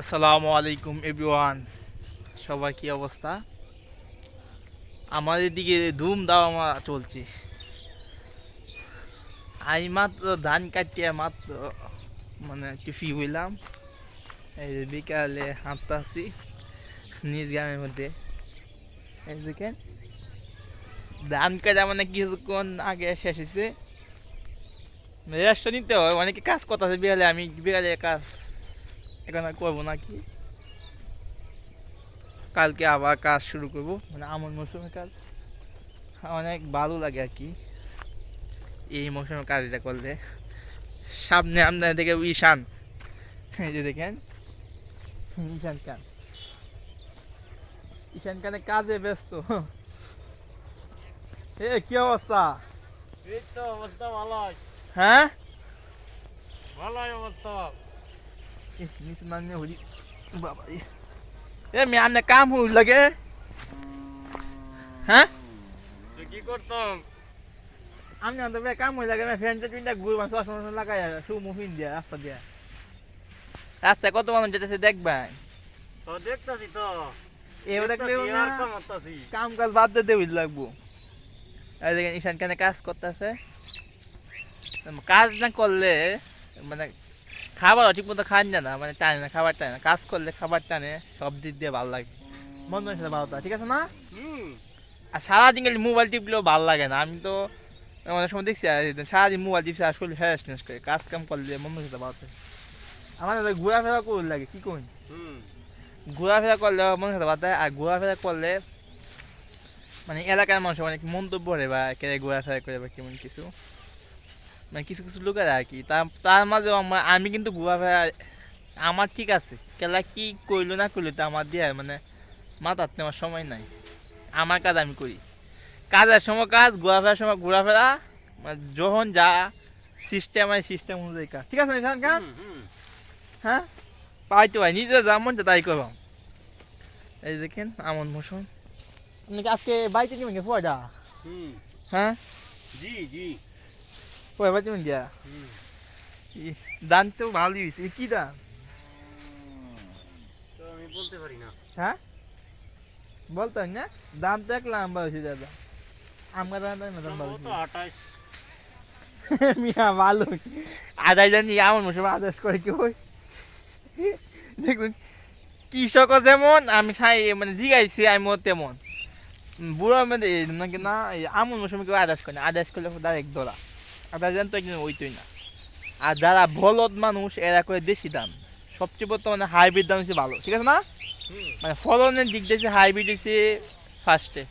আসসালামু আলাইকুম এভরিওয়ান। সবার কি অবস্থা? আমাদের দিকে ধুম দাওয়া চলছে। আমি মাত্র ধান কাটিয়ে মাত্র মানে একটু ফি হইলাম। এই যে বিকালে হাঁটতেছি নিজ গ্রামের মধ্যে। এই দেখেন, ধান কাটা মানে কিছুক্ষণ আগে শেষ হয়েছে রেস্টটা নিতে হয়, অনেকে কাজ করতেছে বিকালে, আমি বিকালে কাজ এখন আর করব নাকি কালকে আবার কাজ শুরু করব মানে আমন মৌসুমের কাজ। অনেক ভালো লাগে আর কি। এই মৌসুমের কাজটা করলে। সামনে আপনার দেখে ঈশান। এই যে দেখেন ঈশান খান। ঈশান খানে কাজে ব্যস্ত। এ কি অবস্থা? এই তো অবস্থা ভালোই। হ্যাঁ? ভালোই অবস্থা। মেয়ে আপনার কাম হুল লাগে হ্যাঁ তুই কি করতাম আমি তো বে কাম হয়ে লাগে ফ্যানটা টুইনটা ঘুরবান চশমা লাগাই শু মুফিন দিয়া রাস্তা দিয়া রাস্তায় কত মানুষ যেতেছে দেখবেন তো দেখতাছি তো এবার দেখলে কাম কাজ বাদ দিতে বুঝ লাগবো এই দেখেন ঈশান খানে কাজ করতেছে কাজ না করলে মানে খাবার ঠিক মতো খান না মানে টানে না খাবার টানে না। কাজ করলে খাবার টানে সব দিক দিয়ে ভালো লাগে। মন সাথে ভালো ঠিক আছে না? আর সারাদিন খালি মোবাইল টিপলেও ভালো লাগে না। আমি তো অনেক সময় দেখছি সারাদিন মোবাইল টিপছি আর শরীর হ্যাস নেস করে। কাজ কাম করলে মন মনে সাথে ভালো থাকে। আমার না ঘোরাফেরা করলে লাগে কি করি ঘোরাফেরা করলে মনে সাথে ভালো থাকে আর ঘোরাফেরা করলে মানে এলাকার মানুষ অনেক মন্তব্য করে বা কে ঘোরাফেরা করে বা কেমন কিছু। মানে কিছু কিছু লোকের আর কি। তার তার মাঝে আমি কিন্তু ঘোরাফেরা আমার ঠিক আছে। কেলা কি করল না করল তা আমার দিয়ে মানে মাথার নেওয়ার সময় নাই। আমার কাজ আমি করি। কাজের সময় কাজ ঘোরাফেরার সময় ঘোরাফেরা মানে যখন যা সিস্টেম হয় সিস্টেম অনুযায়ী কাজ। ঠিক আছে নিশান খান। হ্যাঁ? পাইতে ভাই নিজে যা মন তাই করবাম এই দেখেন আমন মৌসুম। কি আজকে কিনবেন পয়দা হুম। হ্যাঁ? জি জি। পয়দা বাইতে গিয়া দাম তো ভালোই হয়েছে এ কি দাম তো আমি বলতে পারি না হ্যাঁ বলতেন না দাম তো এক লম্বা হয়েছে দাদা আমার দাম না দাম ভালো আঠাশ মিয়া ভালো আদায় জানি এমন মৌসুম আদাস করে কি হয় দেখুন কৃষকও যেমন আমি সাই মানে জিগাইছি আমি তেমন বুড়ো মধ্যে নাকি না আমন মৌসুমে কেউ আদাস করে না আদাস করলে ডাইরেক্ট ধরা আদাস জান তো একদিন ওইতই না। আর যারা বলদ মানুষ এরা করে দেশি দাম সবচেয়ে বড় মানে হাইব্রিড দাম হচ্ছে ভালো ঠিক আছে না? মানে ফলনের দিক দিয়ে হাইব্রিড হচ্ছে ফার্স্টে